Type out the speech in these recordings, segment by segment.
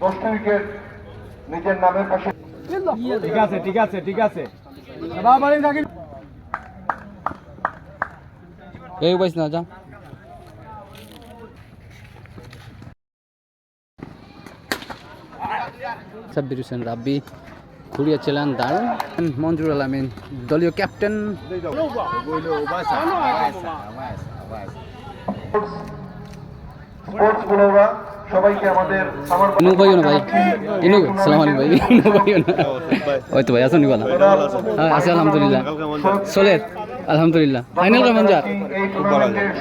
দশটি উইকেট নিজের নামের পাশে ঠিক আছে ঠিক আছে ঠিক আছে এই বাইস না যা সাব্বির হোসেন রাব্বি ঘুরিয়েছিলেন দারুণ মঞ্জুর আলামিন দলীয় ক্যাপ্টেন স্পোর্টস সবাইকে আমাদের আমার ইনু ভাইও না ভাই? ইনু সালাম আলাইকুম ভাই। ইনু ভাইও না? ওই তো ভাই আসুন বলা। হ্যাঁ আছে আলহামদুলিল্লাহ। চলে আলহামদুলিল্লাহ। ফাইনাল কেমন যা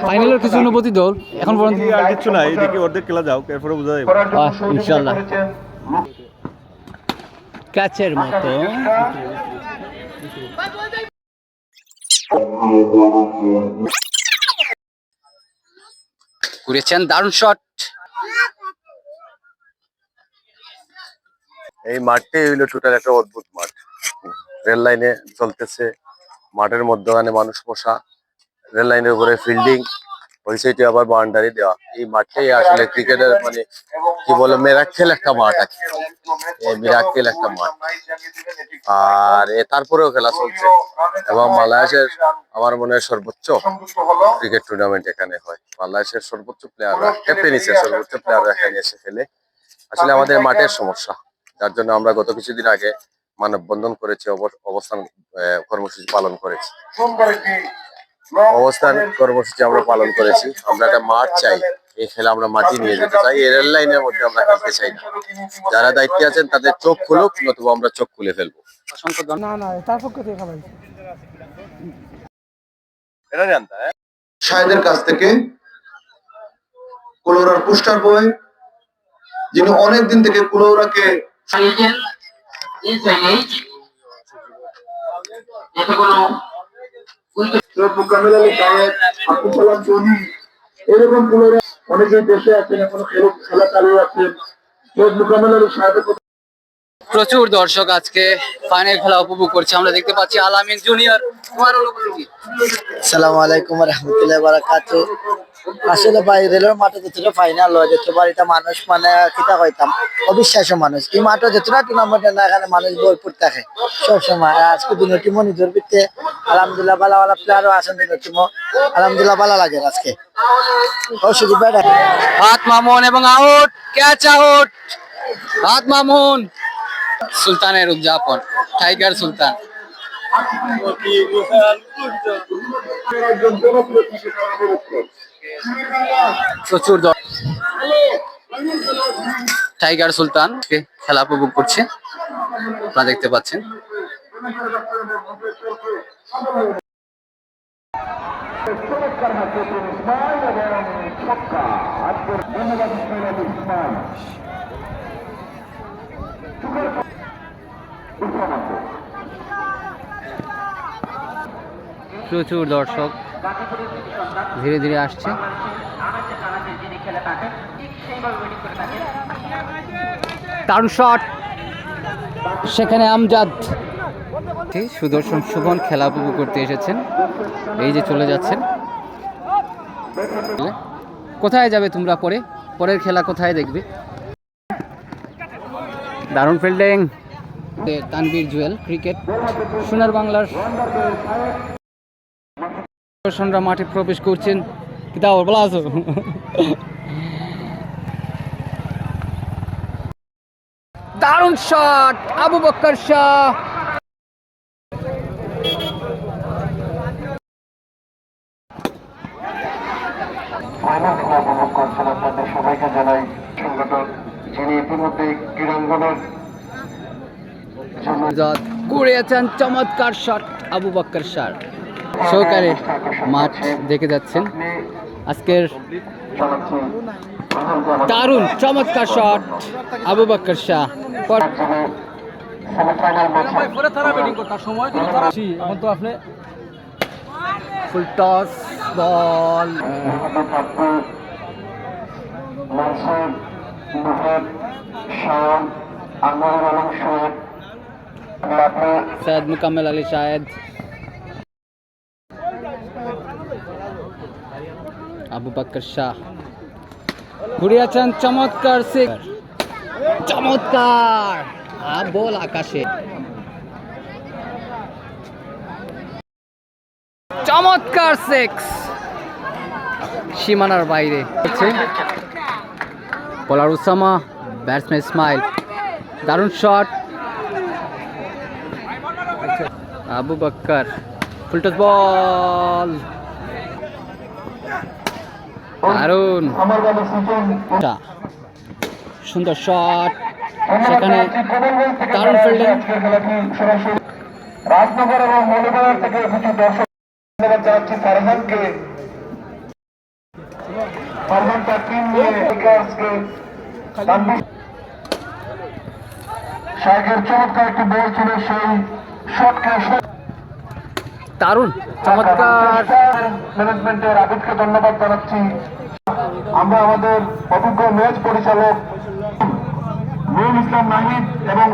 ফাইনালের কিছু অনুভূতি দল? এখন পর্যন্ত আর কিচ্ছু নাই এদিকে অর্ধেক খেলা যাও এরপরে বোঝা যাবে। ইনশাআল্লাহ। মতো। ঘুরেছেন দারুণ শট এই মাঠটি হইল টোটাল একটা অদ্ভুত মাঠ। রেল লাইনে চলতেছে, মাঠের মধ্যখানে মানুষ বসা, রেল লাইনের উপরে ফিল্ডিং ওই সাইডে আবার বাউন্ডারি দেওয়া। এই মাঠটাই আসলে ক্রিকেটের মানে কি বলে মেরাক্কেল একটা মাঠ আছে। এই মিরাক্কেল একটা মাঠ। আর তারপরেও খেলা চলছে। এবং বাংলাদেশের আমার মনে হয় সর্বোচ্চ ক্রিকেট টুর্নামেন্ট এখানে হয়। বাংলাদেশের সর্বোচ্চ প্লেয়াররা টেনিসের সর্বোচ্চ প্লেয়াররা এখানে এসে খেলে। আসলে আমাদের মাঠের সমস্যা। যার জন্য আমরা গত কিছুদিন আগে মানববন্ধন করেছি অব- অবস্থান আহ, কর্মসূচি পালন করেছি। অবস্থান কর্মসূচি আমরা পালন করেছি। আমরা একটা মাঠ চাই। এই খেলা আমরা মাটি নিয়ে যেতে চাই। এই রেল লাইনের মধ্যে আমরা খেলতে চাই না। যারা দায়িত্বে আছেন তাদের চোখ খুলুক নতুবা আমরা চোখ খুলে ফেলব। অসংখ্য ধন্যবাদ। এটা জানতা সাহেদের কাছ থেকে কুলোরার পোস্টার বই যিনি অনেক দিন থেকে কুলোরাকে আলী সাহেব আব্দুল সালাম জনি এরকম অনেকে দেশে আছেন, এখনও খেলা চালু আছেন। সাহেবের কথা প্রচুর দর্শক আজকে ফাইনাল খেলা উপভোগ করছে। আমরা দেখতে পাচ্ছি আলামিন জুনিয়র তোমার অনুভূতি সালাম আলাইকুম রহমতুল্লাহ বারাকাত আসলে ভাই রেলের মাঠে যতটা ফাইনাল হয় যত বাড়িটা মানুষ মানে কিতা কইতাম অবিশ্বাস্য মানুষ। এই মাঠে যতটা টুর্নামেন্ট না এখানে মানুষ ভরপুর থাকে। সবসময়। আজকে দুনো টিমও নিজের ভিত্তে আলহামদুলিল্লাহ ভালো ভালো প্লেয়ারও আছেন দুনো টিমও আলহামদুলিল্লাহ ভালো লাগে আজকে। ব্যাটা হাত মামুন এবং আউট ক্যাচ আউট হাত মামুন। সুলতানের উদযাপন টাইগার সুলতান। প্রচুর টাইগার সুলতান খেলা উপভোগ করছে আপনারা দেখতে পাচ্ছেন। ইসমাইল প্রচুর দর্শক ধীরে ধীরে আসছে। দারুণ শট সেখানে আমজাদ। সুদর্শন সুবন খেলা উপভোগ করতে এসেছেন। এই যে চলে যাচ্ছেন। কোথায় যাবে তোমরা পরে? পরের খেলা কোথায় দেখবে? দারুণ ফিল্ডিং তানবীর জুয়েল, ক্রিকেট, সোনার বাংলার দর্শকরা মাঠে প্রবেশ করছেন। কি দাও বলা আছো? দারুণ শট আবু বক্কর শাহ। সবাইকে জানাই সংগঠন যিনি ইতিমধ্যে ক্রীড়াঙ্গনের করেছেন চমৎকার শট আবু বক্কর শাহ সহকারে মাঠ দেখে যাচ্ছেন। আজকের দারুণ চমৎকার shot Abu Bakkar Shah. Full toss Syed Mukammel Ali Shahed Abu Bakkar Shah ঘুরিয়েছেন চমৎকার সিক্স চমৎকার বল আকাশে চমৎকার সেক্স সীমানার বাইরে। বলার উসামা ব্যাটসম্যান স্মাইল। দারুণ shot. Abu Bakkar. Full toss ball. দারুণ। সুন্দর শট সেখানে দারুণ ফিল্ডিং রাজনগর এবং মৌলবাজার থেকে কিছু দর্শক ধন্যবাদ জানাচ্ছি ফারহানকে। ফারহান তার টিম নিয়ে শাহের চমৎকার একটি বল ছিল সেই শটকে দারুণ চমৎকার। ম্যানেজমেন্টের আবিদকে ধন্যবাদ জানাচ্ছি। আমরা আমাদের অভিজ্ঞ ম্যাচ পরিচালক নুরুল ইসলাম নাহিদ এবং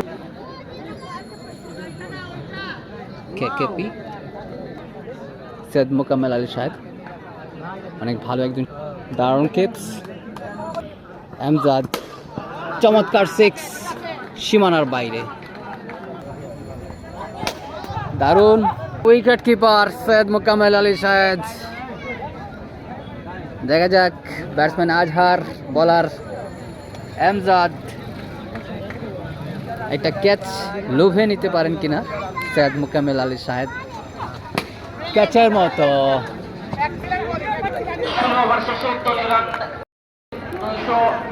কেকেপি সৈয়দ মোকাম্মেল আলী সাহেব। অনেক ভালো একজন। দারুণ কেপস এমজাদ চমৎকার সিক্স সীমানার বাইরে। দারুণ। উইকেট কিপার সৈয়দ মোকাম্মেল আলী সাহেদ দেখা যাক ব্যাটসম্যান আজহার বলার এমজাদ একটা ক্যাচ লোভে নিতে পারেন কিনা সৈয়দ মুকাম্মেল আলী সাহেদ ক্যাচের মতো।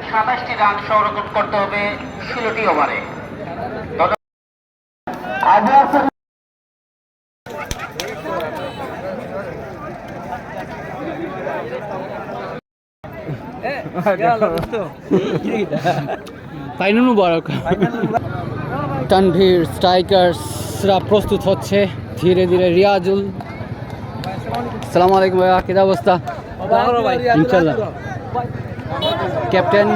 সাতাশটি রান সংরক্ষণ করতে হবে ষোলোটি ওভারে ফাইনাল মুবারক। তানভীর স্ট্রাইকার্সরা প্রস্তুত হচ্ছে। ধীরে ধীরে রিয়াজুল। সালাম আলাইকুম ভাইয়া কি অবস্থা? ইনশাল্লাহ ক্যাপ্টেন।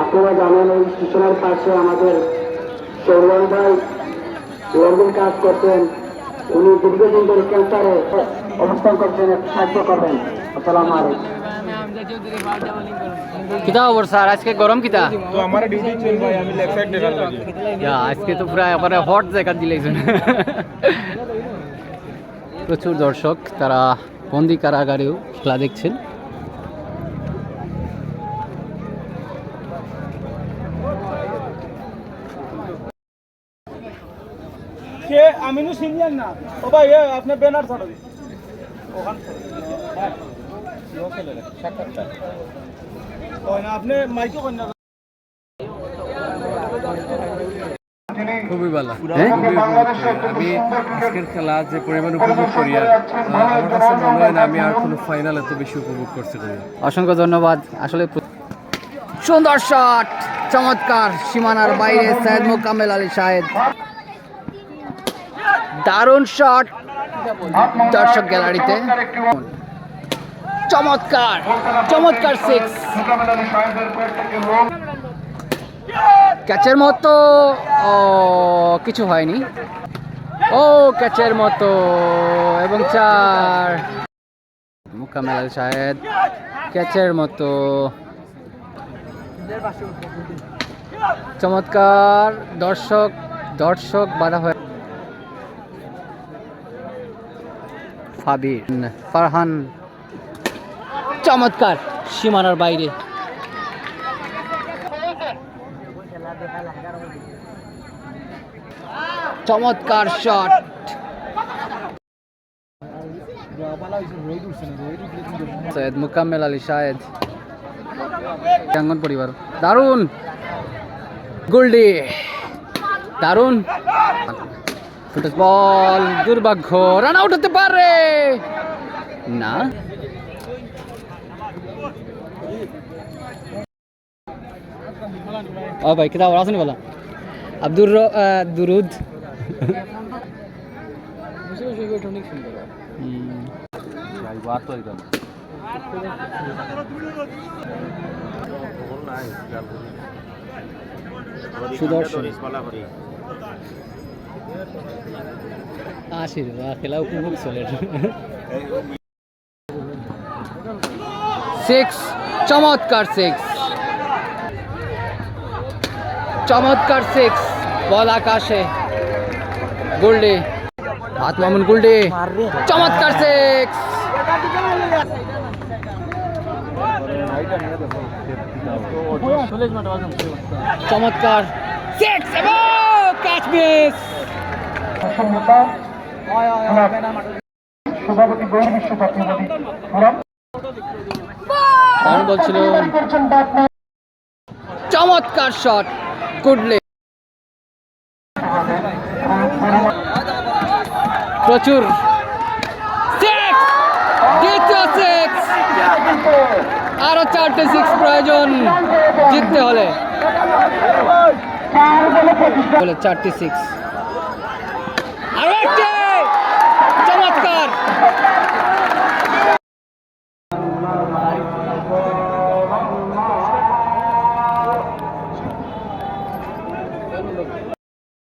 আপনারা জানেন এই স্টেশনের পাশে আমাদের সৌরভ ভাই লন্ডন কাজ করতেন উনি দীর্ঘদিন ধরে ক্যান্সারে অবস্থান করছেন সাহায্য করবেন। আসসালামু আলাইকুম। কিতা খবর স্যার? আজকে গরম কিতা? তো আমার ডিউটি চল ভাই আমি লেফট সাইড দেখার লাগে ইয়া, আজকে তো এবারে হট জায়গা প্রচুর দর্শক তারা বন্দি কারাগারেও খেলা দেখছেন কে আমিনু সিনিয়র না। ও ভাই আপনি ব্যানার ছাড়ো ওখান আপনি মাইকে কন্যা খুবই ভালো। হ্যাঁ? আমি আজকের খেলা যে পরিমাণ উপভোগ করি আর আমার কাছে মনে হয় না আমি আর কোনো ফাইনাল এত বেশি উপভোগ করতে পারি অসংখ্য ধন্যবাদ। আসলে সুন্দর শট চমৎকার সীমানার বাইরে সৈয়দ মোকাম্মেল আলী শাহেদ দারুণ শট দর্শক গ্যালারিতে। চমৎকার চমৎকার সিক্স ক্যাচের মতো। ও, কিছু হয়নি। ও ক্যাচের মতো। এবং চার। মোকাম্মেল আলী শাহেদ ক্যাচের মতো। চমৎকার। দর্শক দর্শক বাধা হয়ে ফাবির ফারহান, চমৎকার সীমানার বাইরে। চমৎকার শট সৈয়দ মুকাম্মেল আলী শাহেদ। প্রাঙ্গন পরিবার। দারুণ। গোল্ডি দারুণ। বল দুর্ভাগ্য রান আউট হতে পারে। না? ও ভাই কিতাব আসেনি বলা। আব্দুর দুরুদ। সুদর্শন। সিক্স চমৎকার সিক্স বল আকাশে। গোল্ডে। হাত মামুন, গোল্ডে। চমৎকার সিক্স চমৎকার সিক্স ক্যাচ মিস সভাপতি গৌর বিশ্ব প্রতিনিধি কারণ বলছিল, চমৎকার শট গুডলে প্রচুর। আরও চারটে সিক্স প্রয়োজন জিততে হলে। চারটি সিক্স चमत्कार.